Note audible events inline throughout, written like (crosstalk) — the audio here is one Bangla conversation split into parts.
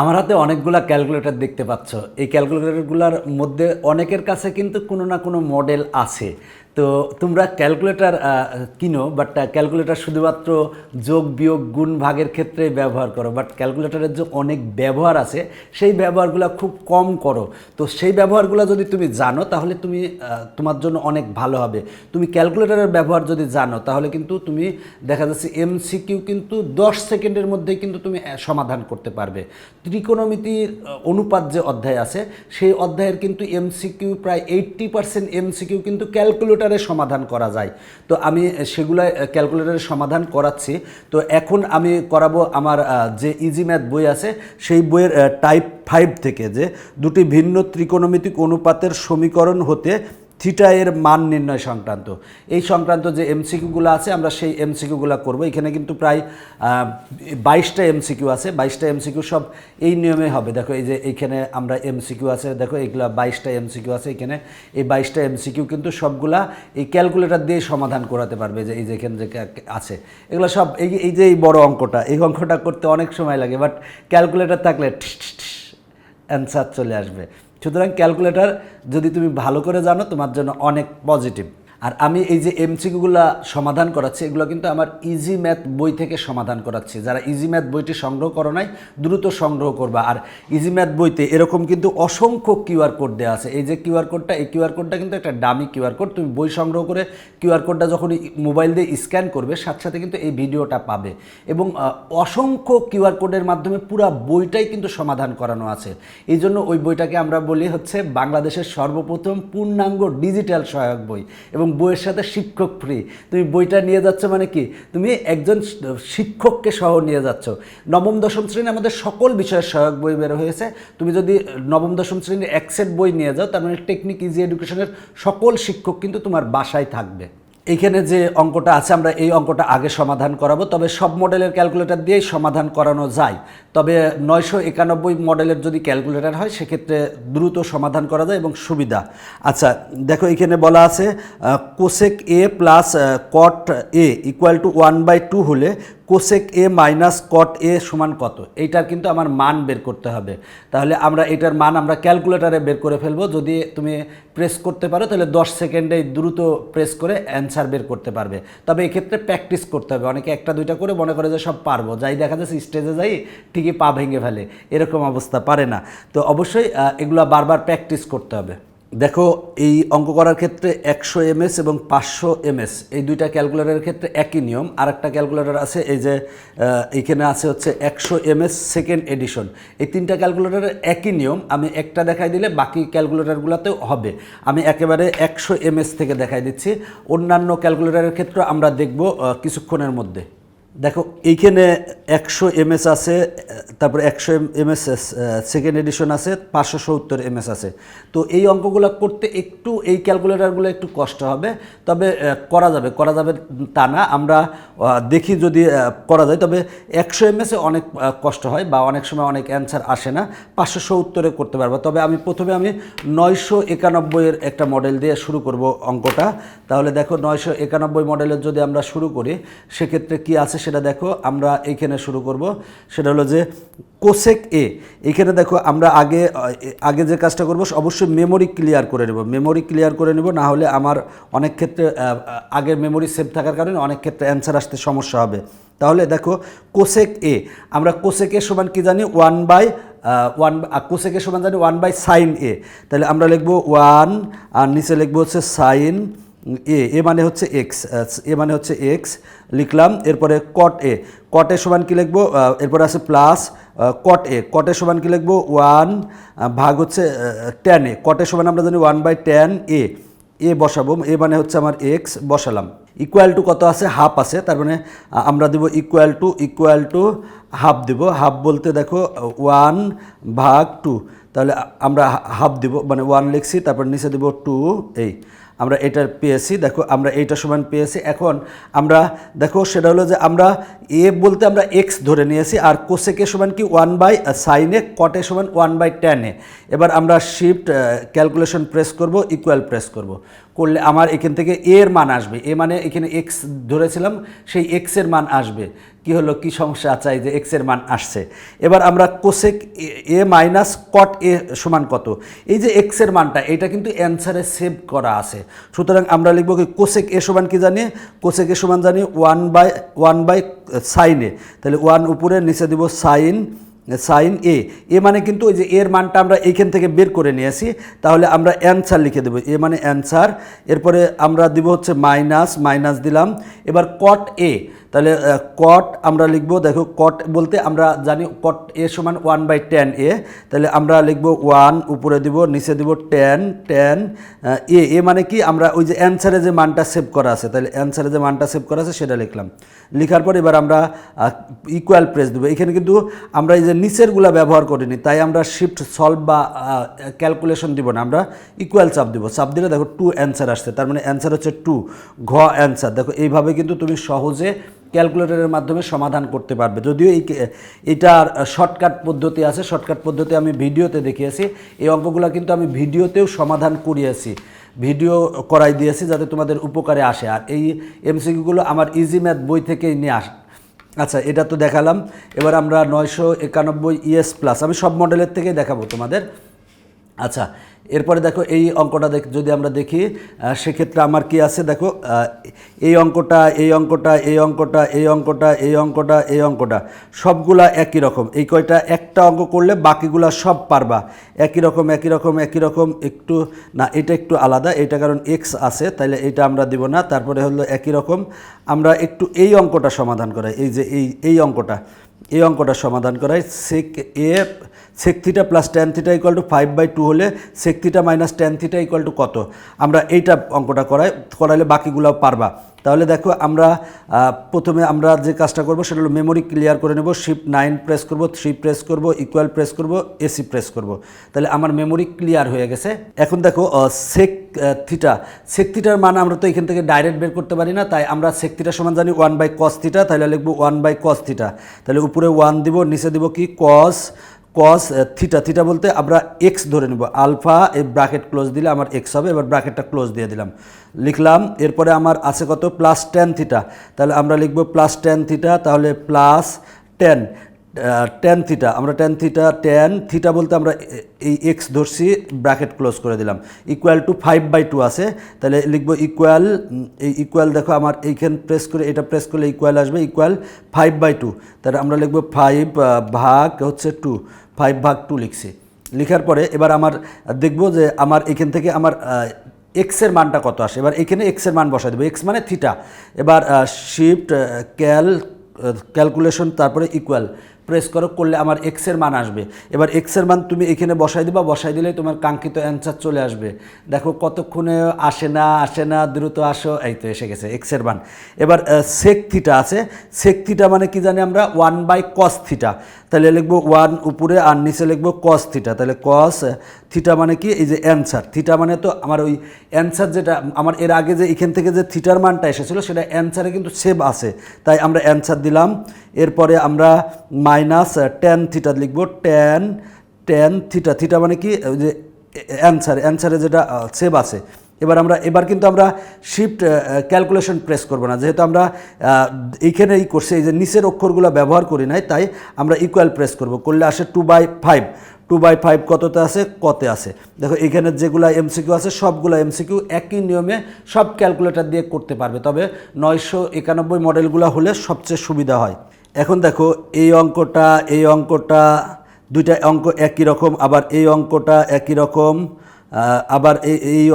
আমার হাতে অনেকগুলা ক্যালকুলেটর দেখতে পাচ্ছ। এই ক্যালকুলেটরগুলোর মধ্যে অনেকের কাছে কিন্তু কোনো না কোনো মডেল আছে। তো তোমরা ক্যালকুলেটার কিনো বাট ক্যালকুলেটার শুধুমাত্র যোগ, বিয়োগ, গুণ, ভাগের ক্ষেত্রে ব্যবহার করো। বাট ক্যালকুলেটরের যে অনেক ব্যবহার আছে, সেই ব্যবহারগুলো খুব কম করো। তো সেই ব্যবহারগুলো যদি তুমি জানো, তাহলে তুমি তোমার জন্য অনেক ভালো হবে। তুমি ক্যালকুলেটরের ব্যবহার যদি জানো, তাহলে কিন্তু তুমি, দেখা যাচ্ছে এমসিকিউ কিন্তু দশ সেকেন্ডের মধ্যে কিন্তু তুমি সমাধান করতে পারবে। ত্রিকোণমিতির অনুপাত যে অধ্যায় আছে, সেই অধ্যায়ের কিন্তু এমসিকিউ প্রায় এইট্টি পার্সেন্ট এমসিকিউ কিন্তু ক্যালকুলেটরে সমাধান করা যায়। তো আমি সেগুলো ক্যালকুলেটারে সমাধান করাচ্ছি। তো এখন আমি করাবো আমার যে ইজি ম্যাথ বই আছে, সেই বইয়ের টাইপ ফাইভ থেকে যে দুটি ভিন্ন ত্রিকোণমিতিক অনুপাতের সমীকরণ হতে থিটা এর মান নির্ণয় সংক্রান্ত। এই সংক্রান্ত যে এমসিকিউগুলো আছে, আমরা সেই এমসিকিউগুলো করব। এখানে কিন্তু প্রায় বাইশটা এমসিকিউ আছে। বাইশটা এমসিকিউ সব এই নিয়মে হবে। দেখো, এই যে এইখানে আমরা এমসিকিউ আছে, দেখো এইগুলা বাইশটা এমসিকিউ আছে এখানে। এই বাইশটা এমসিকিউ কিন্তু সবগুলা এই ক্যালকুলেটর দিয়ে সমাধান করাতে পারবে যে এই যে এখানে যে আছে। এগুলো সব এই এই যে এই বড় অঙ্কটা, এই অঙ্কটা করতে অনেক সময় লাগে, বাট ক্যালকুলেটর থাকলে অ্যান্সার চলে আসবে। সুতরাং ক্যালকুলেটর যদি তুমি ভালো করে জানো তোমার জন্য অনেক পজিটিভ। আর আমি এই যে এমসিকিউগুলো সমাধান করাচ্ছি, এগুলো কিন্তু আমার ইজি ম্যাথ বই থেকে সমাধান করাচ্ছি। যারা ইজি ম্যাথ বইটি সংগ্রহ করো নাই, দ্রুত সংগ্রহ করবা। আর ইজি ম্যাথ বইতে এরকম কিন্তু অসংখ্য কিউআর কোড দেওয়া আছে। এই যে কিউআর কোডটা এই কিউআর কোডটা কিন্তু একটা দামি কিউআর কোড তুমি বই সংগ্রহ করে কিউআর কোডটা যখন মোবাইল দিয়ে স্ক্যান করবে, সাথে সাথে কিন্তু এই ভিডিওটা পাবে। এবং অসংখ্য কিউআর কোডের মাধ্যমে পুরো বইটাই কিন্তু সমাধান করানো আছে। এই জন্য ওই বইটাকে আমরা বলি হচ্ছে বাংলাদেশের সর্বপ্রথম পূর্ণাঙ্গ ডিজিটাল সহায়ক বই। এবং বইয়ের সাথে শিক্ষক ফ্রি তুমি বইটা নিয়ে যাচ্ছ মানে কি? তুমি একজন শিক্ষককে সহ নিয়ে যাচ্ছ। নবম, দশম শ্রেণি আমাদের সকল বিষয়ের সহায়ক বই বের হয়েছে। তুমি যদি নবম, দশম শ্রেণির একসেট বই নিয়ে যাও, তার মানে টেকনিক ইজি এডুকেশনের সকল শিক্ষক কিন্তু তোমার বাসায় থাকবে। এইখানে যে অঙ্কটা আছে, আমরা এই অঙ্কটা আগে সমাধান করাবো। তবে সব মডেলের ক্যালকুলেটর দিয়েই সমাধান করানো যায়। তবে নয়শো একানব্বই মডেলের যদি ক্যালকুলেটর হয়, সেক্ষেত্রে দ্রুত সমাধান করা যায় এবং সুবিধা। আচ্ছা দেখো এখানে বলা আছে cosec A plus cot A equal to one by two হলে cosec A minus cot A সমান কত? এইটার কিন্তু আমার মান বের করতে হবে। তাহলে আমরা এটার মান আমরা ক্যালকুলেটারে বের করে ফেলব। যদি তুমি প্রেস করতে পারো, তাহলে দশ সেকেন্ডে দ্রুত প্রেস করে অ্যান্সার বের করতে পারবে। তবে এক্ষেত্রে প্র্যাকটিস করতে হবে। অনেকে একটা, দুইটা করে মনে করে যে সব পারব। যাই দেখা যাচ্ছে স্টেজে যাই, ঠিকই পা ভেঙে ফেলে। এরকম অবস্থা পারে না। তো অবশ্যই এগুলো বারবার প্র্যাকটিস করতে হবে। দেখো এই অঙ্ক করার ক্ষেত্রে একশো এমএস এবং পাঁচশো এমএস এই দুইটা ক্যালকুলেটরের ক্ষেত্রে একই নিয়ম। আর একটা ক্যালকুলেটর আছে এই যে আহ, এইখানে আছে হচ্ছে একশো এমএস সেকেন্ড এডিশন। এই তিনটা ক্যালকুলেটরের একই নিয়ম আমি একটা দেখাই দিলে বাকি ক্যালকুলেটরগুলোতেও হবে। আমি একেবারে একশো এমএস থেকে দেখাই দিচ্ছি। অন্যান্য ক্যালকুলেটরের ক্ষেত্রে আমরা দেখব কিছুক্ষণের মধ্যে। দেখো, এইখানে একশো এমএস আছে, তারপরে একশো এম এমএস সেকেন্ড এডিশন আছে, পাঁচশো সত্তর এমএস আছে। তো এই অঙ্কগুলো করতে একটু এই ক্যালকুলেটারগুলো একটু কষ্ট হবে, তবে করা যাবে করা যাবে তা না। আমরা দেখি যদি করা যায়। তবে একশো এমএসে অনেক কষ্ট হয় বা অনেক সময় অনেক অ্যান্সার আসে না। পাঁচশো সত্তরে করতে পারব। তবে আমি প্রথমে আমি নয়শো একানব্বইয়ের একটা মডেল দিয়ে শুরু করব অঙ্কটা। তাহলে দেখো, নয়শো একানব্বই মডেলের যদি আমরা শুরু করি, সেক্ষেত্রে কি আছে? সেটা দেখো আমরা এইখানে শুরু করব। সেটা হলো যে কোসেক এ এখানে দেখো আমরা আগে আগে যে কাজটা করব, অবশ্যই মেমোরি ক্লিয়ার করে নেব। মেমোরি ক্লিয়ার করে নেব, না হলে আমার অনেক ক্ষেত্রে আগের মেমোরি সেভ থাকার কারণে অনেক ক্ষেত্রে অ্যান্সার আসতে সমস্যা হবে। তাহলে দেখো কোসেক এ আমরা কোসেকের সমান কি জানি? ওয়ান বাই ওয়ান কোসেকের সমান জানি? ওয়ান বাই সাইন এ তাহলে আমরা লিখব ওয়ান আর নিচে লিখব হচ্ছে সাইন এ এ মানে হচ্ছে এক্স এ মানে হচ্ছে এক্স লিখলাম, এরপরে কট এ কটের সমান কি লিখব? এরপরে আছে প্লাস কট এ কটের সমান কি লিখব? ওয়ান ভাগ হচ্ছে টেন এ কটের সমান আমরা জানি one by tan A A বসাবো এ মানে হচ্ছে আমার এক্স বসালাম। ইকুয়াল টু কত আছে? হাফ আছে, তার মানে আমরা দেবো equal to equal to half দেবো। হাফ বলতে দেখো ওয়ান ভাগ টু তাহলে আমরা হাফ দিব মানে ওয়ান লিখছি, তারপর নিচে দেবো টু এই। আমরা এটার পেয়েছি, দেখো আমরা এইটা সমান পেয়েছি। এখন আমরা, দেখো সেটা হলো যে আমরা এ বলতে আমরা এক্স ধরে নিয়েছি, আর কোসেকে সমান কি ওয়ান বাই সাইনে কটে সমান ওয়ান বাই টেনে এবার আমরা শিফট ক্যালকুলেশন প্রেস করব ইকুয়াল প্রেস করব। করলে আমার এখান থেকে এর মান আসবে। এ মানে এখানে এক্স ধরেছিলাম, সেই এক্সের মান আসবে। কি হলো? কি সমস্যা? আছে এই যে এক্সের মান আসছে। এবার আমরা cosec A minus cot A সমান কত? এই যে এক্সের মানটা, এটা কিন্তু অ্যান্সারে সেভ করা আছে। সুতরাং আমরা লিখব কি কোসেক এ সমান কি জানি? কোসেক এ সমান জানি ওয়ান বাই ওয়ান বাই সাইনে তাহলে ওয়ান উপরে, নিচে দিব সাইন সাইন এ। এ মানে কিন্তু ওই যে এর মানটা আমরা এইখান থেকে বের করে নিয়ে আসি। তাহলে আমরা অ্যান্সার লিখে দেবো। এ মানে অ্যান্সার। এরপরে আমরা দিব হচ্ছে মাইনাস মাইনাস দিলাম। এবার কট এ তাহলে কট আমরা লিখব, দেখো কট বলতে আমরা জানি কট এ সমান ওয়ান বাই টেন এ তাহলে আমরা লিখব ওয়ান উপরে দিব, নিচে দিব টেন টেন এ এ মানে কি, আমরা ওই যে অ্যান্সারে যে মানটা সেভ করা আছে, তাহলে অ্যান্সারে যে মানটা সেভ করা আছে, সেটা লিখলাম। লিখার পর এবার আমরা ইকুয়াল প্রেস দেবো। এখানে কিন্তু আমরা এই যে নিচেরগুলা ব্যবহার করিনি, তাই আমরা শিফট সলভ বা ক্যালকুলেশন দিব না, আমরা ইকুয়াল চাপ দিব। চাপ দিলে দেখো টু অ্যান্সার আসছে, তার মানে অ্যান্সার হচ্ছে টু ঘ অ্যান্সার দেখো, এইভাবে কিন্তু তুমি সহজে ক্যালকুলেটরের মাধ্যমে সমাধান করতে পারবে। যদিও এই এটার শর্টকাট পদ্ধতি আছে, শর্টকাট পদ্ধতি আমি ভিডিওতে দেখিয়েছি। এই অঙ্কগুলো কিন্তু আমি ভিডিওতেও সমাধান করিয়েছি, ভিডিও করাই দিয়েছি যাতে তোমাদের উপকারে আসে। আর এই এমসিকিউগুলো আমার ইজি ম্যাথ বই থেকেই নিয়ে আস আচ্ছা এটা তো দেখালাম। এবার আমরা নয়শো একানব্বই ইএস প্লাস আমি সব মডেলের থেকেই দেখাবো তোমাদের। আচ্ছা এরপরে দেখো, এই অঙ্কটা দেখ, যদি আমরা দেখি সেক্ষেত্রে আমার কি আছে? দেখো এই অঙ্কটা এই অঙ্কটা এই অঙ্কটা এই অঙ্কটা এই অঙ্কটা এই অঙ্কটা, সবগুলা একই রকম। এই কয়টা? একটা অঙ্ক করলে বাকিগুলা সব পারবা। একই রকম একই রকম একই রকম, একটু, না, এটা একটু আলাদা, এটা কারণ এক্স আছে তাহলে এটা আমরা দিব না। তারপরে হলো একই রকম, আমরা একটু এই অঙ্কটা সমাধান করাই। এই যে, এই এই অঙ্কটা এই অঙ্কটা সমাধান করাই। Sec A sec theta plus tan theta equal to five by two হলে sec theta minus tan theta equal to কত? আমরা এইটা অঙ্কটা করাই, করাইলে বাকিগুলো পারবা। তাহলে দেখো আমরা প্রথমে আমরা যে কাজটা করব সেটা হলো মেমোরি ক্লিয়ার করে নেব শিফট নাইন প্রেস করব থ্রি প্রেস করব ইকুয়াল প্রেস করব এসি প্রেস করব। তাহলে আমার মেমোরি ক্লিয়ার হয়ে গেছে। এখন দেখো সেক থিটা সেক থিটার মান আমরা তো এখান থেকে ডাইরেক্ট বের করতে পারি না, তাই আমরা সেক থিটা সমান জানি ওয়ান বাই কস থিটা তাহলে লিখব ওয়ান বাই কস থিটা তাহলে উপরে ওয়ান দিব, নিচে দিব কি? কস কস থিটা থিটা বলতে আমরা এক্স ধরে নেব। আলফা এই ব্র্যাকেট ক্লোজ দিলে আমার এক্স হবে, এবার ব্র্যাকেটটা ক্লোজ দিয়ে দিলাম। লিখলাম, এরপরে আমার আছে কত? প্লাস টেন থিটা তাহলে আমরা লিখব প্লাস টেন থিটা তাহলে প্লাস টেন টেন থিটা আমরা টেন থিটা টেন থিটা বলতে আমরা এই এক্স ধরছি ব্র্যাকেট ক্লোজ করে দিলাম। Equal to five by two আছে, তাহলে লিখব ইকুয়াল এই ইকুয়াল দেখো আমার এইখান প্রেস করে, এটা প্রেস করলে ইকুয়াল আসবে ইকুয়াল ফাইভ বাই টু তাহলে আমরা লিখব ফাইভ ভাগ হচ্ছে টু ফাইভ ভাগ টু লিখছি। লিখার পরে এবার আমার দেখব যে আমার এখান থেকে আমার এক্সের মানটা কত আসে। এবার এখানে এক্সের মান বসাই দেবো এক্স মানে থিটা এবার শিফট ক্যাল ক্যালকুলেশন তারপরে ইকুয়াল প্রেস করো, করলে আমার এক্সের মান আসবে। এবার এক্সের মান তুমি এখানে বসাই দিবা, বসাই দিলেই তোমার কাঙ্ক্ষিত অ্যান্সার চলে আসবে। দেখো কতক্ষণে আসে না আসে না, দ্রুত আসো, এই তো এসে গেছে এক্সের মান। এবার সেক থিটা আছে। সেক থিটা মানে কি জানি আমরা? ওয়ান বাই কস থিটা তাহলে লিখব ওয়ান উপরে আর নিচে লিখব কস থিটা তাহলে কস থিটা মানে কি? এই যে অ্যান্সার থিটা মানে তো আমার ওই অ্যান্সার যেটা, আমার এর আগে যে এখান থেকে যে থিটার মানটা এসেছিল, সেটা অ্যান্সারে কিন্তু সেভ আছে। তাই আমরা অ্যান্সার দিলাম। এরপরে আমরা মাইনাস টেন থিটা লিখব। টেন টেন থিটা থিটা মানে কি? যে অ্যান্সার অ্যান্সারে যেটা সেভ আছে। এবার আমরা, এবার কিন্তু আমরা শিফট ক্যালকুলেশন প্রেস করব না। যেহেতু আমরা এইখানে এই করছি, এই যে নিচের অক্ষরগুলো ব্যবহার করি নাই, তাই আমরা ইকুয়াল প্রেস করব। করলে আসে two by five two by five কততে আছে? কতে আছে। দেখো, এখানে যেগুলো এমসিকিউ আছে, সবগুলো এমসিকিউ একই নিয়মে সব ক্যালকুলেটর দিয়ে করতে পারবে। তবে নয়শো একানব্বই মডেলগুলো হলে সবচেয়ে সুবিধা হয়। এখন দেখো, এই অঙ্কটা এই অঙ্কটা, দুইটা অঙ্ক একই রকম, আবার এই অঙ্কটা একই রকম। আবার এই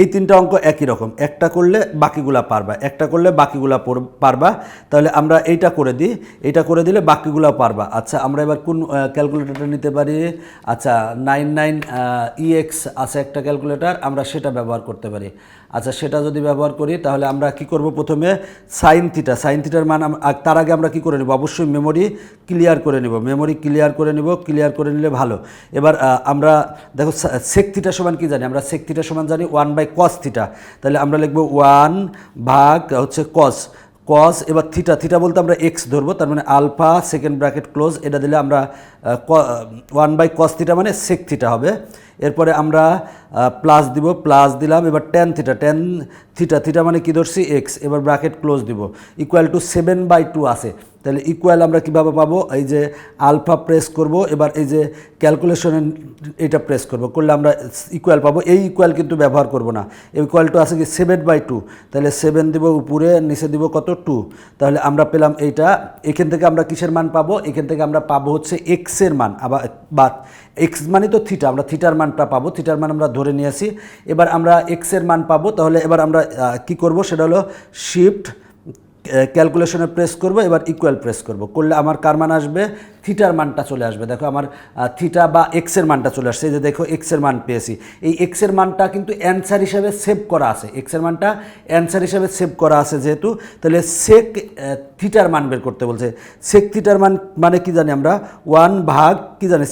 এই তিনটা অঙ্ক একই রকম। একটা করলে বাকিগুলা পারবা। একটা করলে বাকিগুলা পারবা। তাহলে আমরা এইটা করে দিই। এইটা করে দিলে বাকিগুলা পারবা। আচ্ছা আমরা এবার কোন ক্যালকুলেটরটা নিতে পারি? আচ্ছা নাইন নাইন ইএক্স আছে একটা ক্যালকুলেটর আমরা সেটা ব্যবহার করতে পারি। আচ্ছা সেটা যদি ব্যবহার করি, তাহলে আমরা কি করব প্রথমে? সাইন থিটা সাইন থিটার মান তার আগে আমরা কি করে নেব? অবশ্যই মেমোরি ক্লিয়ার করে নেব। মেমোরি ক্লিয়ার করে নেব। ক্লিয়ার করে নিলে ভালো। এবার আমরা, দেখো সেক সমান কি জানি? আমরা সেক থিটা সমান জানি ওয়ান বাই কস থিটা তাহলে আমরা লিখব ওয়ান ভাগ হচ্ছে কস কস এবার থিটা থিটা বলতে আমরা এক্স ধরবো, তার মানে আলফা সেকেন্ড ব্র্যাকেট ক্লোজ এটা দিলে আমরা ওয়ান বাই কস থিটা মানে সেক থিটা হবে। এরপরে আমরা প্লাস দিব প্লাস দিলাম, এবার tan theta tan theta theta মানে কি ধরছি? এক্স এবার ব্র্যাকেট ক্লোজ দিব। Equal to seven by two আছে। তাহলে ইকুয়াল আমরা কীভাবে পাবো? এই যে আলফা প্রেস করব, এবার এই যে ক্যালকুলেশনে এটা প্রেস করব। করলে আমরা ইকুয়াল পাবো। এই ইকুয়াল কিন্তু ব্যবহার করব না। ইকুয়াল টু আছে কি সেভেন বাই টু তাহলে সেভেন দিব উপরে, নিচে দিব কত? টু তাহলে আমরা পেলাম এইটা। এখান থেকে আমরা কিসের মান পাবো? এখান থেকে আমরা পাবো হচ্ছে এক্সের মান। আবার বা এক্স মানে তো থিটা আমরা থিটার মানটা পাবো। থিটার মান আমরা ধরে নিয়ে আসি। এবার আমরা এক্সের মান পাবো। তাহলে এবার আমরা কি করব? সেটা হলো শিফট ক্যালকুলেশনে প্রেস করব, এবার ইকুয়াল প্রেস করব। করলে আমার কার মান আসবে? থিটার মানটা চলে আসবে। দেখো আমার থিটা বা এক্সের মানটা চলে আসছে। যে দেখো এক্সের মান পেয়েছি। এই এক্সের মানটা কিন্তু অ্যান্সার হিসাবে সেভ করা আছে। এক্সের মানটা অ্যান্সার হিসাবে সেভ করা আছে যেহেতু, তাহলে সেক থিটার মান বের করতে বলছে। সেক থিটার মান মানে কি জানি আমরা? ওয়ান ভাগ, কি জানি?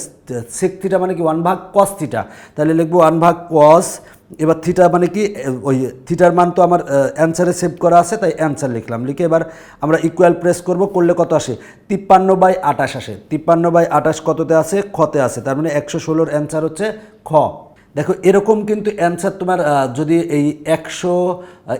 সেক থিটা মানে কি? ওয়ান ভাগ কস থিটা তাহলে লিখব ওয়ান ভাগ কস এবার থিটা মানে কি? ওই থিটার মান তো আমার অ্যান্সারে সেভ করা আছে, তাই অ্যান্সার লিখলাম। লিখে এবার আমরা ইকুয়াল প্রেস করব, করলে কত আসে? তিপ্পান্ন বাই আটাশ আসে। তিপ্পান্ন বাই আটাশ কততে আছে খতে আছে তার মানে একশো ষোলোর অ্যান্সার হচ্ছে খ। দেখো, এরকম কিন্তু অ্যান্সার তোমার যদি এই একশো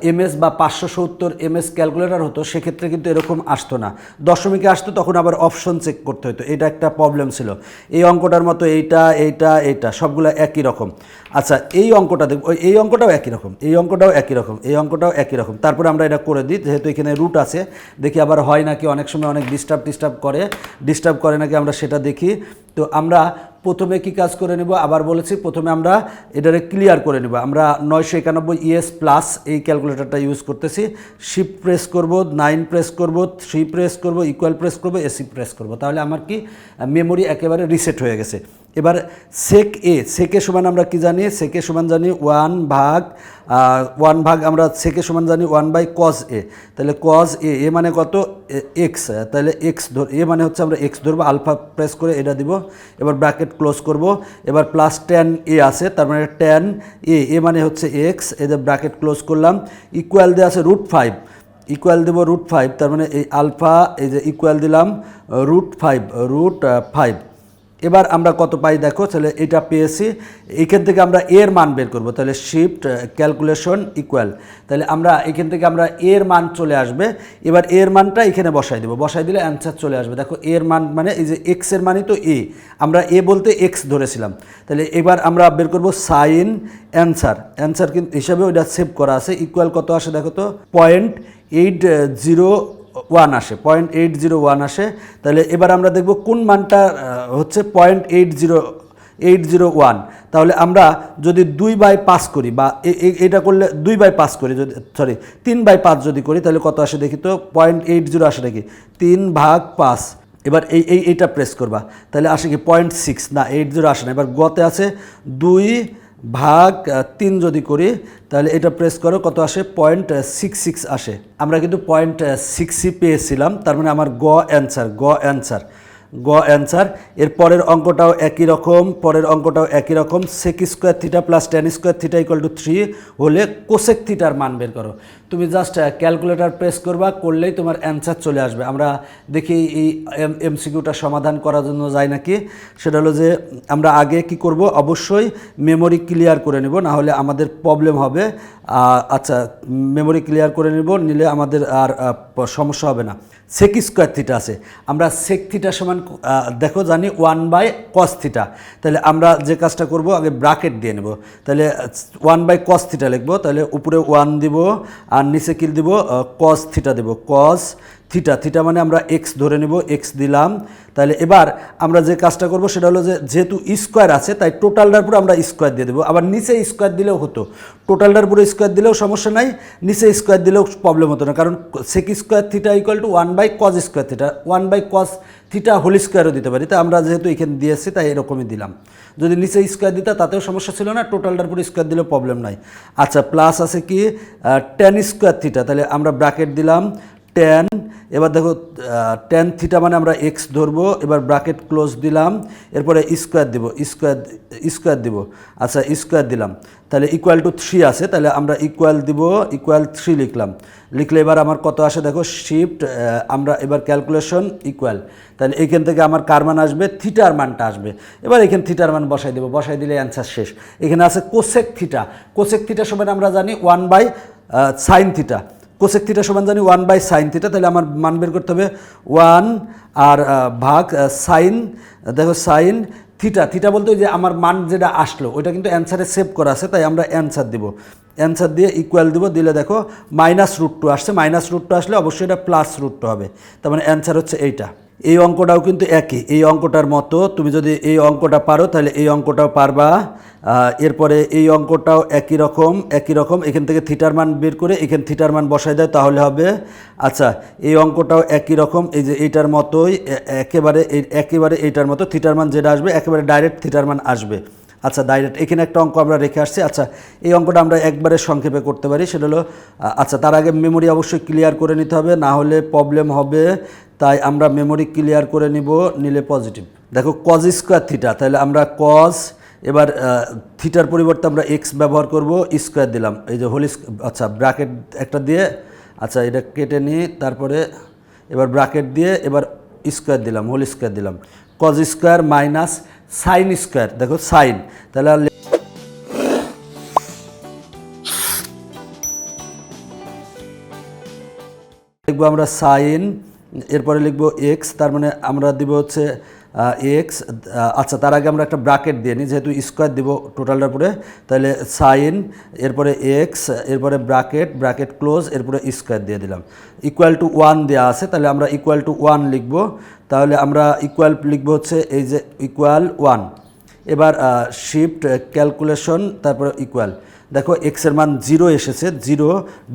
এমএস বা পাঁচশো সত্তর এমএস ক্যালকুলেটর হতো, সেক্ষেত্রে কিন্তু এরকম আসতো না। দশমিকে আসতো, তখন আবার অপশন চেক করতে হতো এটা একটা প্রবলেম ছিল। এই অঙ্কটার মতো এইটা এইটা এইটা, সবগুলো একই রকম। আচ্ছা এই অঙ্কটা দেখো এই অঙ্কটাও একই রকম। এই অঙ্কটাও একই রকম। এই অঙ্কটাও একই রকম। তারপরে আমরা এটা করে দিই, যেহেতু এখানে রুট আছে, দেখি আবার হয় নাকি অনেক সময় অনেক ডিস্টার্ব টিস্টার্ব করে। ডিস্টার্ব করে নাকি আমরা সেটা দেখি। তো আমরা প্রথমে কি কাজ করে নেব? আবার বলেছি, প্রথমে আমরা এটারে ক্লিয়ার করে নেব। আমরা নয়শো একানব্বই ইএস প্লাস এই ক্যালকুলেটরটা ইউজ করতেছি। শিফট প্রেস করব নাইন প্রেস করব থ্রি প্রেস করব ইকুয়াল প্রেস করব এসি প্রেস করব। তাহলে আমার কি মেমোরি একেবারে রিসেট হয়ে গেছে। এবার সেক এ সেকে সমান আমরা কি জানি? সেকে সমান জানি ওয়ান ভাগ ওয়ান ভাগ আমরা সেকে সমান জানি ওয়ান বাই কজ এ তাহলে কজ এ এ মানে কত? এক্স তাহলে এক্স ধর এ মানে হচ্ছে আমরা এক্স ধরবো আলফা প্রেস করে এটা দিব। এবার ব্র্যাকেট ক্লোজ করব। এবার প্লাস টেন এ আছে, তার মানে টেন এ এ মানে হচ্ছে এক্স এদের ব্র্যাকেট ক্লোজ করলাম ইকুয়াল দিয়ে আছে রুট ফাইভ ইকুয়াল দেবো রুট ফাইভ তার মানে এই আলফা এই যে ইকুয়াল দিলাম রুট ফাইভ রুট ফাইভ এবার আমরা কত পাই দেখো, তাহলে এটা পেয়েছি। এখান থেকে আমরা এর মান বের করব, তাহলে শিফট ক্যালকুলেশন ইকুয়াল তাহলে আমরা এখান থেকে আমরা এর মান চলে আসবে। এবার এর মানটা এখানে বসাই দেবো। বসাই দিলে অ্যান্সার চলে আসবে। দেখো, এর মান মানে এই যে এক্সের মানই তো এ আমরা এ বলতে এক্স ধরেছিলাম। তাহলে এবার আমরা বের করব সাইন অ্যান্সার অ্যান্সার কিন্তু হিসাবে ওইটা সেভ করা আছে। ইকুয়াল কত আসে দেখো তো? পয়েন্ট এইট জিরো ওয়ান আসে। পয়েন্ট এইট জিরো ওয়ান আসে। তাহলে এবার আমরা দেখব কোন মানটা হচ্ছে point eight zero eight zero one তাহলে আমরা যদি দুই বাই পাস করি বা এটা করলে দুই বাই পাস করি যদি সরি তিন বাই পাঁচ যদি করি, তাহলে কত আসে দেখি তো? পয়েন্ট এইট জিরো আসে নাকি তিন ভাগ পাঁচ। এবার এই এই, এইটা প্রেস করবা। তাহলে আসে কি পয়েন্ট সিক্স না এইট জিরো আসে না। এবার গতে আছে দুই ভাগ তিন যদি করি, তাহলে এটা প্রেস করো, কত আসে? পয়েন্ট সিক্স সিক্স আসে। আমরা কিন্তু পয়েন্ট সিক্সই পেয়েছিলাম, তার মানে আমার গ অ্যান্সার গ অ্যান্সার গ অ্যান্সার। এর পরের অঙ্কটাও একই রকম, পরের অঙ্কটাও একই রকম। Sec square theta plus tan square theta equal to three হলে কোসেক থিটার মান বের করো। তুমি জাস্ট ক্যালকুলেটার প্রেস করবা, করলেই তোমার অ্যান্সার চলে আসবে। আমরা দেখি এই এমসিকিউটা সমাধান করার জন্য যাই নাকি? সেটা হলো যে, আমরা আগে কি করব? অবশ্যই মেমোরি ক্লিয়ার করে নেব না হলে আমাদের প্রবলেম হবে। আচ্ছা মেমোরি ক্লিয়ার করে নেব, নিলে আমাদের আর সমস্যা হবে না। সেক স্কোয়ার থিটা আছে। আমরা সেক থিটা সমান দেখো জানি ওয়ান বাই কস থিটা তাহলে আমরা যে কাজটা করব, আগে ব্রাকেট দিয়ে নেব। তাহলে ওয়ান বাই কস থিটা লিখব। তাহলে উপরে ওয়ান দিব, আর নিচে কিল দিব? কস থিটা দেব। কস থিটা থিটা মানে আমরা এক্স ধরে নেব এক্স দিলাম। তাহলে এবার আমরা যে কাজটা করব সেটা হলো যে যেহেতু স্কোয়ার আছে, তাই টোটালটার পুরো আমরা স্কোয়ার দিয়ে দেবো। আবার নিচে স্কোয়ার দিলেও হতো। টোটালটার পুরো স্কোয়ার দিলেও সমস্যা নাই, নিচে স্কোয়ার দিলেও প্রবলেম হতো না। কারণ sec square theta equal to one by cos square theta one by cos theta whole স্কোয়ারও দিতে পারি। তা আমরা যেহেতু এখানে দিয়েছি, তাই এরকমই দিলাম। যদি নিচে স্কোয়ার দিতা, তাতেও সমস্যা ছিল না, টোটালটার পুরো স্কোয়ার দিলেও প্রবলেম নাই। আচ্ছা প্লাস আছে কি টেন স্কোয়ার থিটা তাহলে আমরা ব্র্যাকেট দিলাম টেন এবার দেখো টেন থিটা মানে আমরা এক্স ধরবো, এবার ব্রাকেট ক্লোজ দিলাম, এরপরে স্কোয়ার দিব স্কোয়ার স্কোয়ার দিব। আচ্ছা স্কোয়ার দিলাম। তাহলে ইকুয়াল টু থ্রি আছে, তাহলে আমরা ইকুয়াল দিব ইকুয়াল থ্রি লিখলাম। লিখলে এবার আমার কত আসে দেখো শিফট আমরা এবার ক্যালকুলেশন ইকুয়াল তাহলে এখান থেকে আমার কার মান আসবে? থিটার মানটা আসবে। এবার এখানে থিটার মান বসাই দেবো, বসাই দিলে অ্যান্সার শেষ। এখানে আছে কোসেক থিটা কোসেক থিটা সমান আমরা জানি one by sine theta cosec theta সমান জানি ওয়ান বাই সাইন থিটা তাহলে আমার মান বের করতে হবে ওয়ান আর ভাগ সাইন দেখো সাইন থিটা থিটা বলতে যে আমার মান যেটা আসলো, ওইটা কিন্তু অ্যান্সারে সেভ করা আছে, তাই আমরা অ্যান্সার দিব। অ্যান্সার দিয়ে ইকুয়াল দিব, দিলে দেখো মাইনাস রুট টু আসছে মাইনাস রুট টু আসলে অবশ্যই এটা প্লাস রুট টু হবে, তার মানে অ্যান্সার হচ্ছে এইটা। এই অঙ্কটাও কিন্তু একই। এই অঙ্কটার মতো তুমি যদি এই অঙ্কটা পারো, তাহলে এই অঙ্কটাও পারবা। এরপরে এই অঙ্কটাও একই রকম একই রকম। এখান থেকে থিটার মান বের করে এখান থিটার মান বসাই দেয় তাহলে হবে। আচ্ছা এই অঙ্কটাও একই রকম, এই যে এইটার মতোই একেবারে এই, একেবারে এইটার মতো থিটার মান যেটা আসবে, একেবারে ডাইরেক্ট থিটার মান আসবে। আচ্ছা ডাইরেক্ট এখানে একটা অঙ্ক আমরা রেখে আসছি। আচ্ছা এই অঙ্কটা আমরা একবারে সংক্ষেপে করতে পারি, সেটা হলো আচ্ছা তার আগে মেমোরি অবশ্যই ক্লিয়ার করে নিতে হবে, না হলে প্রবলেম হবে তাই আমরা মেমোরি ক্লিয়ার করে নিব, নিলে পজিটিভ দেখো কজ স্কোয়ার থিটা তাহলে আমরা কজ এবার থিটার পরিবর্তে আমরা এক্স ব্যবহার করব স্কোয়ার দিলাম। এই যে হোল আচ্ছা ব্র্যাকেট একটা দিয়ে আচ্ছা এটা কেটে নিই তারপরে এবার ব্র্যাকেট দিয়ে এবার স্কোয়ার দিলাম হোল স্কোয়ার দিলাম। Cos square minus sine square দেখো সাইন তাহলে লিখব আমরা সাইন এরপরে লিখব এক্স তার মানে আমরা দিব হচ্ছে এক্স আচ্ছা তার আগে আমরা একটা ব্রাকেট দিয়ে নিই, যেহেতু স্কোয়ার দিব টোটালটার উপরে, তাহলে সাইন এরপরে এক্স এরপরে ব্রাকেট ব্রাকেট ক্লোজ, এরপরে স্কোয়ার দিয়ে দিলাম। ইকুয়াল টু ওয়ান দেওয়া আছে, তাহলে আমরা ইকুয়াল টু ওয়ান লিখব, তাহলে আমরা ইকুয়াল লিখব হচ্ছে এই যে ইকুয়াল ওয়ান এবার শিফট ক্যালকুলেশন তারপরে ইকুয়াল দেখো এক্সের মান জিরো এসেছে জিরো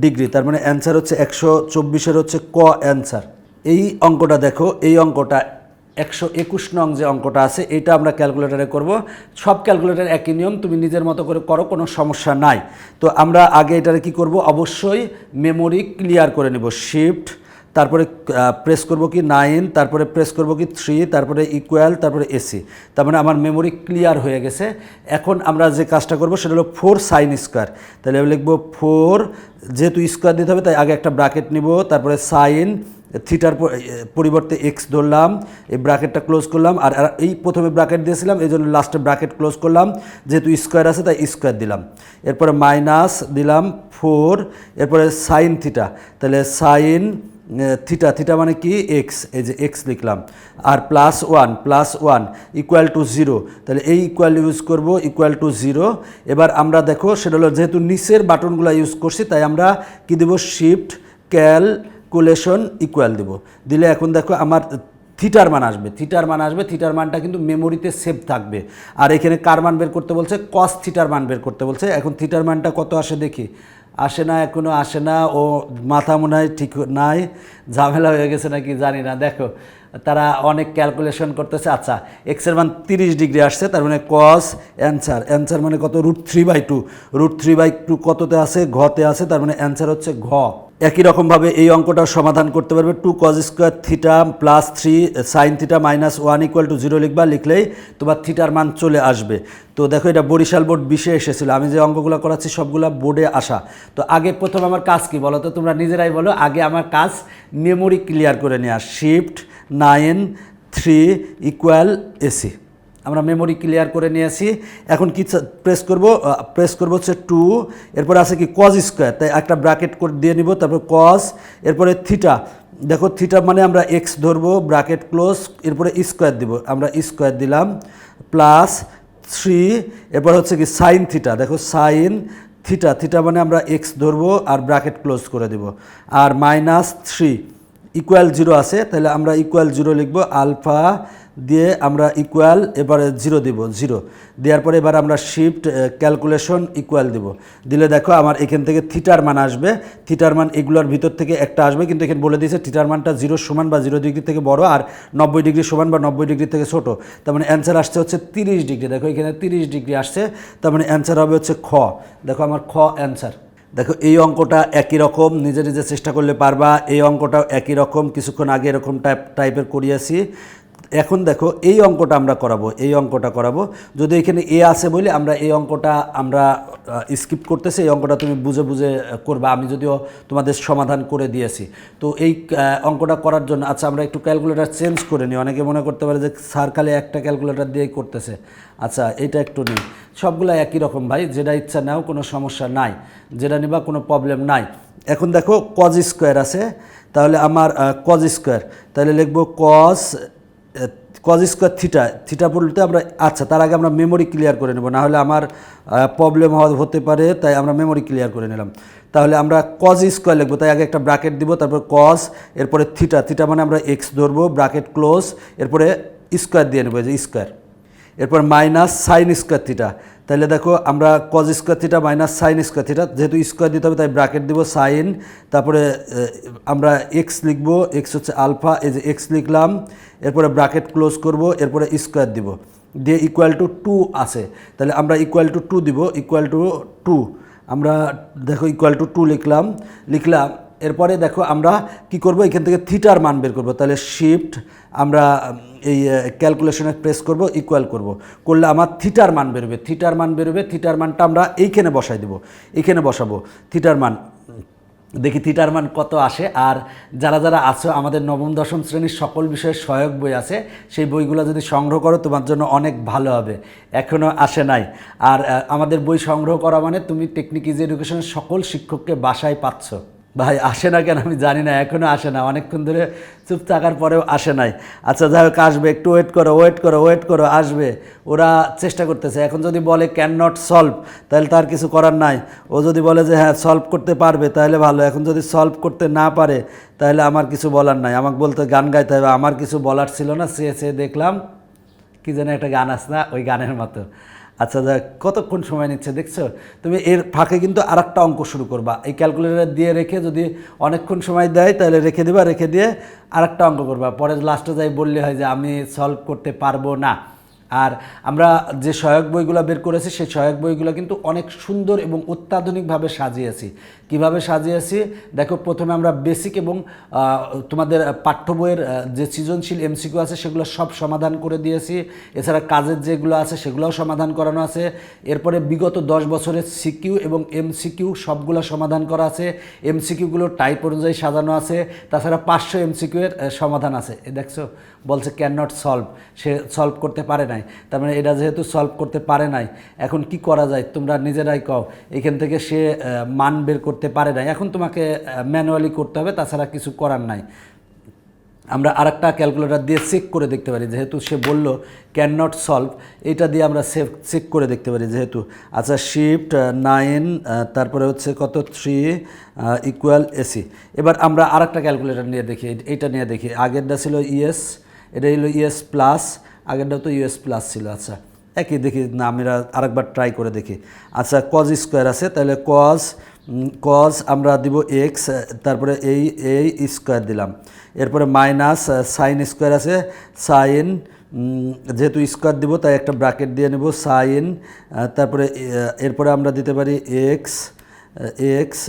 ডিগ্রি তার মানে অ্যান্সার হচ্ছে একশো চব্বিশের হচ্ছে ক অ্যান্সার এই অঙ্কটা দেখো, এই অঙ্কটা একশো একুশ নং যে অঙ্কটা আছে, এটা আমরা ক্যালকুলেটারে করব। সব ক্যালকুলেটার একই নিয়ম, তুমি নিজের মতো করে করো, কোনো সমস্যা নাই। তো আমরা আগে এটারে কি করব? অবশ্যই মেমোরি ক্লিয়ার করে নেব, শিফট, তারপরে প্রেস করব কি নাইন, তারপরে প্রেস করব কি থ্রি, তারপরে ইকুয়াল, তারপরে এসি। তার মানে আমার মেমোরি ক্লিয়ার হয়ে গেছে। এখন আমরা যে কাজটা করব, সেটা হলো ফোর সাইন স্কোয়ার। তাহলে লিখব ফোর, যেহেতু স্কোয়ার দিতে হবে, তাই আগে একটা ব্র্যাকেট নিব, তারপরে সাইন থিটার পরিবর্তে এক্স ধরলাম, এই ব্র্যাকেটটা ক্লোজ করলাম, আর এই প্রথমে ব্র্যাকেট দিয়েছিলাম, এই জন্য লাস্টে ব্র্যাকেট ক্লোজ করলাম, যেহেতু স্কোয়ার আছে তাই স্কোয়ার দিলাম। এরপরে মাইনাস দিলাম ফোর, এরপরে সাইন থিটা, তাহলে সাইন থিটা থিটা মানে কি? এক্স, এই যে এক্স লিখলাম। আর plus one plus one equal to zero, তাহলে এই ইকুয়াল ইউজ করব, ইকুয়াল টু জিরো। এবার আমরা দেখো, সেটা হলো যেহেতু নিচের বাটনগুলো ইউজ করছি, তাই আমরা কি দেব? শিফট ক্যালকুলেশন ইকুয়াল দেব। দিলে এখন দেখো আমার থিটার মান আসবে। থিটার মান আসবে থিটার মানটা কিন্তু মেমোরিতে সেভ থাকবে। আর এখানে কার মান বের করতে বলছে? কস থিটার মান বের করতে বলছে। এখন থিটার মানটা কত আসে দেখি? আসে না এখনও আসে না। ও মাথা মনে হয় ঠিক নাই। ঝামেলা হয়ে গেছে নাকি জানি না। দেখো, তারা অনেক ক্যালকুলেশন করতেছে। আচ্ছা এক্সের মান তিরিশ ডিগ্রি আসছে, তার মানে কস অ্যান্সার অ্যান্সার মানে কত? Root three by two root three by two কততে আছে ঘতে আছে তার মানে অ্যান্সার হচ্ছে ঘ। একই রকমভাবে এই অঙ্কটা সমাধান করতে পারবে two cos square theta plus three sine theta minus one equal to zero লিখবা, লিখলেই তোমার থিটার মান চলে আসবে। তো দেখো এটা বরিশাল বোর্ড বিশে এসেছিল। আমি যে অঙ্কগুলো করাচ্ছি সবগুলো বোর্ডে আসা। তো আগে প্রথম আমার কাজ কি বলো তো? তোমরা নিজেরাই বলো। আগে আমার কাজ মেমোরি ক্লিয়ার করে নেওয়া shift nine three equal AC আমরা মেমোরি ক্লিয়ার করে নিয়েছি। এখন কি প্রেস করব? প্রেস করব হচ্ছে টু এরপরে আছে কি কজ স্কোয়ার তাই একটা ব্র্যাকেট করে দিয়ে নিব, তারপর কজ এরপরে থিটা দেখো থিটা মানে আমরা এক্স ধরবো ব্র্যাকেট ক্লোজ এরপরে স্কোয়ার দিব, আমরা স্কোয়ার দিলাম প্লাস থ্রি এরপর হচ্ছে কি সাইন থিটা দেখো সাইন থিটা থিটা মানে আমরা এক্স ধরবো আর ব্র্যাকেট ক্লোজ করে দেব। আর মাইনাস থ্রি ইকুয়াল জিরো আছে, তাহলে আমরা ইকুয়াল জিরো লিখব আলফা দিয়ে আমরা ইকুয়াল এবারে জিরো দিব জিরো দেওয়ার পরে এবার আমরা শিফট ক্যালকুলেশন ইকুয়াল দিব। দিলে দেখো আমার এখান থেকে থিটার মান আসবে। থিটার মান এগুলোর ভিতর থেকে একটা আসবে, কিন্তু এখানে বলে দিয়েছে থিটার মানটা জিরো সমান বা জিরো ডিগ্রি থেকে বড় আর নব্বই ডিগ্রি সমান বা নব্বই ডিগ্রি থেকে ছোটো। তার মানে অ্যান্সার আসছে হচ্ছে তিরিশ ডিগ্রি দেখো এখানে তিরিশ ডিগ্রি আসছে, তার মানে অ্যান্সার হবে হচ্ছে খ। দেখো আমার খ অ্যান্সার দেখো এই অঙ্কটা একই রকম, নিজে নিজে চেষ্টা করলে পারবা। এই অঙ্কটাও একই রকম, কিছুক্ষণ আগে এরকম টাইপ টাইপের করিয়েছি। এখন দেখো, এই অঙ্কটা আমরা করাবো, এই অঙ্কটা করাবো। যদি এখানে এ আছে বলে আমরা এই অঙ্কটা, আমরা স্কিপ করতেছি, এই অঙ্কটা তুমি বুঝে বুঝে করবা। আমি যদিও তোমাদের সমাধান করে দিয়েছি। তো এই অঙ্কটা করার জন্য আচ্ছা আমরা একটু ক্যালকুলেটার চেঞ্জ করে নিই। অনেকে মনে করতে পারে যে স্যার খালি একটা ক্যালকুলেটার দিয়েই করতেছে। আচ্ছা এটা একটু নিই। সবগুলো একই রকম ভাই, যেটা ইচ্ছা নাও, কোনো সমস্যা নাই। যেটা নিবা, কোনো প্রবলেম নাই। এখন দেখো কজ স্কোয়ার আছে। তাহলে আমার কজ স্কোয়ার তাহলে লিখব cos cos square theta theta বলতে আমরা আচ্ছা তার আগে আমরা মেমোরি ক্লিয়ার করে নেব না হলে আমার প্রবলেম হতে পারে, তাই আমরা মেমোরি ক্লিয়ার করে নিলাম। তাহলে আমরা কজ স্কোয়ার লিখব, তাই আগে একটা ব্রাকেট দিব, তারপর কজ এরপরে থিটা থিটা মানে আমরা এক্স ধরবো ব্রাকেট ক্লোজ এরপরে স্কোয়ার দিয়ে নেব যে স্কোয়ার এরপর মাইনাস সাইন স্কোয়ার থিটা তাহলে দেখো আমরা cos square theta minus sine square theta যেহেতু স্কোয়ার দিতে হবে তাই ব্র্যাকেট দিব সাইন তারপরে আমরা এক্স লিখব এক্স হচ্ছে আলফা এই যে এক্স লিখলাম, এরপরে ব্র্যাকেট ক্লোজ করব, এরপরে স্কোয়ার দিব, দিয়ে ইকুয়াল টু টু আছে, তাহলে আমরা ইকুয়াল টু টু দিব ইকুয়াল টু টু আমরা দেখো ইকুয়াল টু টু লিখলাম লিখলাম এরপরে দেখো আমরা কি করব? এখান থেকে থিটার মান বের করব। তাহলে শিফট আমরা এই ক্যালকুলেশনে প্রেস করব ইকুয়াল করব। করলে আমার থিটার মান বেরোবে। থিটার মান বেরোবে থিটার মানটা আমরা এইখানে বসাই দেব। এইখানে বসাবো। থিটার মান, দেখি থিটার মান কত আসে। আর যারা যারা আছো, আমাদের নবম, দশম শ্রেণির সকল বিষয়ের সহায়ক বই আছে, সেই বইগুলো যদি সংগ্রহ করো, তোমার জন্য অনেক ভালো হবে। এখনও আসে নাই। আর আমাদের বই সংগ্রহ করা মানে তুমি টেকনিক ইজ এডুকেশনের সকল শিক্ষককে বাসায় পাচ্ছ। ভাই, আসে না কেন আমি জানি না এখনও আসে না, অনেকক্ষণ ধরে চুপ থাকার পরেও আসে নাই। আচ্ছা যাই হোক, আসবে, একটু ওয়েট করো ওয়েট করো ওয়েট করো, আসবে। ওরা চেষ্টা করতেছে, এখন যদি বলে ক্যান নট সলভ তাহলে তার কিছু করার নাই। ও যদি বলে যে হ্যাঁ সলভ করতে পারবে, তাহলে ভালো। এখন যদি সলভ করতে না পারে, তাহলে আমার কিছু বলার নাই। আমাকে বলতে গান গাইতে হবে, আমার কিছু বলার ছিল না, সে সে দেখলাম, কি যেন একটা গান আছে না, ওই গানের মতো। আচ্ছা দা কতক্ষণ সময় নিচ্ছে দেখছ? তুমি এর ফাঁকে কিন্তু আর একটা অঙ্ক শুরু করবা। এই ক্যালকুলেটার দিয়ে রেখে যদি অনেকক্ষণ সময় দেয়, তাহলে রেখে দেবা, রেখে দিয়ে আর একটা অঙ্ক করবা। পরে লাস্টে যাই বললে হয় যে, আমি সলভ করতে পারব না। আর আমরা যে সহায়ক বইগুলো বের করেছি, সেই সহায়ক বইগুলো কিন্তু অনেক সুন্দর এবং অত্যাধুনিকভাবে সাজিয়েছি। কীভাবে সাজিয়েছি? দেখো, প্রথমে আমরা বেসিক এবং তোমাদের পাঠ্য বইয়ের যে সৃজনশীল এমসিকিউ আছে, সেগুলো সব সমাধান করে দিয়েছি। এছাড়া কাজের যেগুলো আছে, সেগুলোও সমাধান করানো আছে। এরপরে বিগত দশ বছরের সিকিউ এবং এমসিকিউ সবগুলো সমাধান করা আছে। এমসিকিউগুলো টাইপ অনুযায়ী সাজানো আছে। তাছাড়া পাঁচশো এমসিকিউ এর সমাধান আছে। এ দেখছ? বলছে ক্যান নট সলভ সে সলভ করতে পারে নাই। তার মানে এটা যেহেতু সলভ করতে পারে নাই, এখন কি করা যায়? তোমরা নিজেরাই কও। এখান থেকে সে মান বের করতে পারে নাই। এখন তোমাকে ম্যানুয়ালি করতে হবে, তাছাড়া কিছু করার নাই। আমরা আরেকটা ক্যালকুলেটর দিয়ে চেক করে দেখতে পারি, যেহেতু সে বলল ক্যান নট সলভ এটা দিয়ে আমরা সেভ চেক করে দেখতে পারি যেহেতু। আচ্ছা শিফট নাইন তারপরে হচ্ছে কত? থ্রি ইকুয়াল এসি এবার আমরা আরেকটা ক্যালকুলেটর নিয়ে দেখি এইটা নিয়ে দেখি। আগেরটা ছিল ইএস এটা হলো ইএস প্লাস আগেরটাও তো ইউএস প্লাস ছিল আচ্ছা। একই দেখি, না আমরা আরেকবার ট্রাই করে দেখি। আচ্ছা কজ স্কোয়ার আছে, তাহলে কজ কজ আমরা দিব এক্স তারপরে এই এই স্কোয়ার দিলাম। এরপরে মাইনাস সাইন স্কোয়ার আছে। সাইন যেহেতু স্কোয়ার দিব, তাই একটা ব্র্যাকেট দিয়ে নেব সাইন তারপরে এরপরে আমরা দিতে পারি এক্স এক্স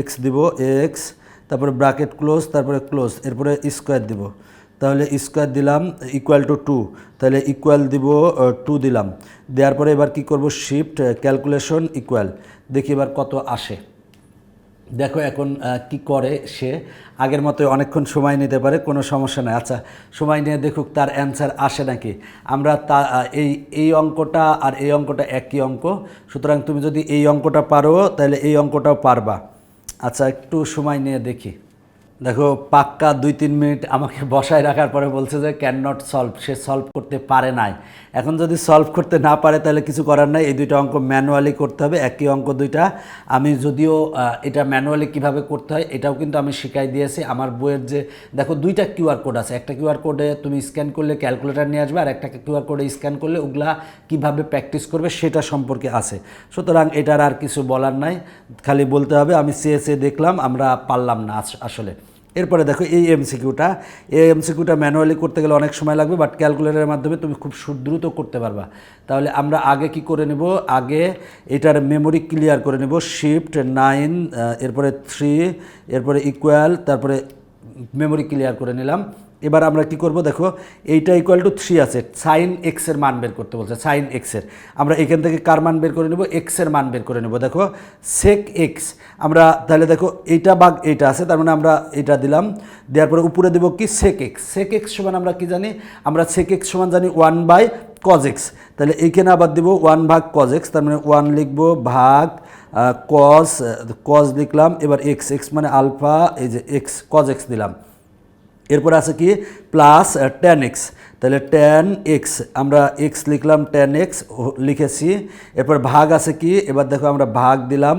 এক্স দিব এক্স তারপরে ব্র্যাকেট ক্লোজ তারপরে ক্লোজ এরপরে স্কোয়ার দিব। তাহলে স্কোয়ার দিলাম ইকুয়াল টু টু তাহলে ইকুয়াল দিব টু দিলাম। দেওয়ার পরে এবার কি করব? শিফট ক্যালকুলেশন ইকুয়াল দেখি এবার কত আসে। দেখো এখন কি করে সে? আগের মতো অনেকক্ষণ সময় নিতে পারে, কোনো সমস্যা নেই। আচ্ছা সময় নিয়ে দেখুক তার অ্যান্সার আসে নাকি। আমরা তা এই এই অঙ্কটা আর এই অঙ্কটা একই অঙ্ক। সুতরাং তুমি যদি এই অঙ্কটা পারো, তাহলে এই অঙ্কটাও পারবা। আচ্ছা একটু সময় নিয়ে দেখি। দেখো, পাক্কা দুই তিন মিনিট আমাকে (laughs) বসায় রাখার পরে বলছে যে ক্যান নট সলভ সে সলভ করতে পারে নাই। এখন যদি সলভ করতে না পারে, তাহলে কিছু করার নাই। এই দুইটা অঙ্ক ম্যানুয়ালি করতে হবে, একই অঙ্ক দুইটা। আমি যদিও এটা ম্যানুয়ালি কীভাবে করতে হয়, এটাও কিন্তু আমি শিখাই দিয়েছি। আমার বইয়ের যে, দেখো, দুইটা কিউআর কোড আছে। একটা কিউআর কোডে তুমি স্ক্যান করলে ক্যালকুলেটর নিয়ে আসবে, আর একটা কিউআর কোডে স্ক্যান করলে ওগুলা কীভাবে প্র্যাকটিস করবে সেটা সম্পর্কে আছে। সুতরাং এটার আর কিছু বলার নাই। খালি বলতে হবে, আমি সিএসএ দেখলাম, আমরা পারলাম না আস- আসলে। এরপরে দেখো এই এমসিকিউটা। এই এমসিকিউটা ম্যানুয়ালি করতে গেলে অনেক সময় লাগবে, বাট ক্যালকুলেটারের মাধ্যমে তুমি খুব সুদ্রুত করতে পারবা। তাহলে আমরা আগে কি করে নেব? আগে এটার মেমোরি ক্লিয়ার করে নেব। শিফট নাইন এরপরে থ্রি, এরপরে ইকুয়াল, তারপরে মেমোরি ক্লিয়ার করে নিলাম। এবার আমরা কি করব, দেখো, এইটা ইকুয়াল টু থ্রি আছে। সাইন এক্সের মান বের করতে বলছে সাইন এক্সের আমরা এখান থেকে কার মান বের করে নেব? এক্সের মান বের করে নেব। দেখো সেক এক্স আমরা তাহলে দেখো, এইটা বাগ এইটা আছে, তার মানে আমরা এটা দিলাম। দেওয়ার পরে উপরে দেবো কি? সেক এক্স সেক এক্স সমান আমরা কি জানি? আমরা সেক এক্স সমান জানি ওয়ান বাই কজ এক্স তাহলে এইখানে আবার দেবো ওয়ান ভাগ কজ এক্স তার মানে ওয়ান লিখব ভাগ কজ কজ লিখলাম। এবার এক্স এক্স মানে আলফা এই যে এক্স কজ এক্স দিলাম। এরপর আছে কি? প্লাস টেন এক্স তাহলে টেন এক্স আমরা এক্স লিখলাম টেন এক্স লিখেছি। এরপর ভাগ আছে কি? এবার দেখো আমরা ভাগ দিলাম।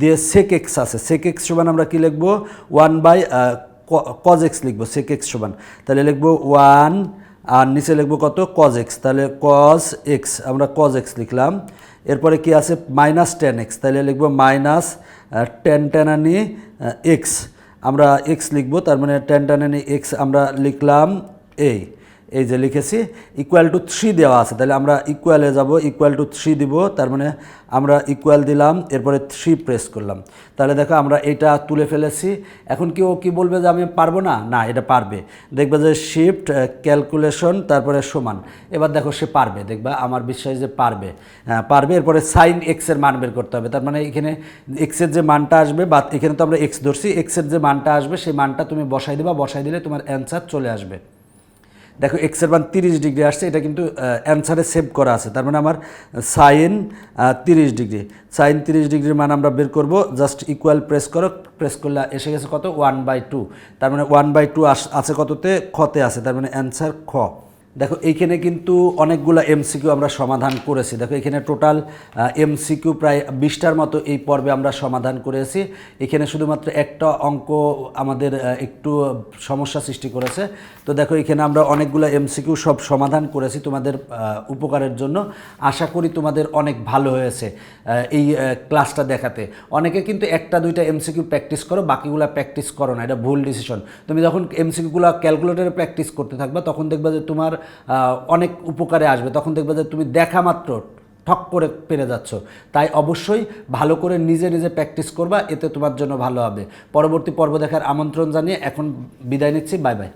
দিয়ে সেক এক্স আছে। সেক এক্স সমান আমরা কি লিখব? ওয়ান বাই কজ এক্স লিখব। সেক এক্স সমান। তাহলে লিখব ওয়ান আর নিচে লিখব কত? কজ এক্স তাহলে কজ এক্স আমরা কজ এক্স লিখলাম। এরপরে কি আছে? মাইনাস টেন এক্স তাহলে লিখব মাইনাস টেন টেন আনি এক্স আমরা এক্স লিখব তার মানে টেন টেন এক্স আমরা লিখলাম এই এই যে লিখেছি ইকুয়াল টু থ্রি দেওয়া আছে। তাহলে আমরা ইকুয়ালে যাব ইকুয়াল টু থ্রি দিব, তার মানে আমরা ইকুয়াল দিলাম, এরপরে থ্রি প্রেস করলাম। তাহলে দেখো আমরা এটা তুলে ফেলেছি। এখন কি ও কি বলবে যে আমি পারব না? না, এটা পারবে। দেখবে যে শিফট ক্যালকুলেশন তারপরে সমান। এবার দেখো সে পারবে। দেখবা আমার বিশ্বাস যে পারবে। হ্যাঁ পারবে, এরপরে সাইন এক্সের মান বের করতে হবে। তার মানে এখানে এক্সের যে মানটা আসবে, বা এখানে তো আমরা এক্স ধরছি এক্সের যে মানটা আসবে সেই মানটা তুমি বসাই দিবা, বসাই দিলে তোমার অ্যান্সার চলে আসবে। দেখো এক্সের মান তিরিশ ডিগ্রি আসছে, এটা কিন্তু অ্যান্সারে সেভ করা আছে। তার মানে আমার সাইন তিরিশ ডিগ্রি। সাইন তিরিশ ডিগ্রির মান আমরা বের করব জাস্ট ইকুয়াল প্রেস করো প্রেস করলে এসে গেছে কত? ওয়ান বাই টু তার মানে ওয়ান বাই টু আছে কততে? খতে আছে, তার মানে অ্যান্সার খ। দেখো, এইখানে কিন্তু অনেকগুলো এমসিকিউ আমরা সমাধান করেছি। দেখো এখানে টোটাল এমসিকিউ প্রায় বিশটার মতো এই পর্বে আমরা সমাধান করেছি। এখানে শুধুমাত্র একটা অঙ্ক আমাদের একটু সমস্যা সৃষ্টি করেছে। তো দেখো, এখানে আমরা অনেকগুলো এমসিকিউ সব সমাধান করেছি তোমাদের উপকারের জন্য। আশা করি তোমাদের অনেক ভালো হয়েছে এই ক্লাসটা দেখাতে। অনেকে কিন্তু একটা দুইটা এমসিকিউ প্র্যাকটিস করো, বাকিগুলো প্র্যাকটিস করো না, এটা ভুল ডিসিশন তুমি যখন এমসিকিউগুলো ক্যালকুলেটরে প্র্যাকটিস করতে থাকবে, তখন দেখবে যে তোমার অনেক উপকারে আসবে। তখন দেখবে যে তুমি দেখা মাত্র ঠক করে পেরে যাচ্ছ। তাই অবশ্যই ভালো করে নিজে নিজে প্র্যাকটিস করবা, এতে তোমার জন্য ভালো হবে। পরবর্তী পর্ব দেখার আমন্ত্রণ জানিয়ে এখন বিদায় নিচ্ছি। Bye bye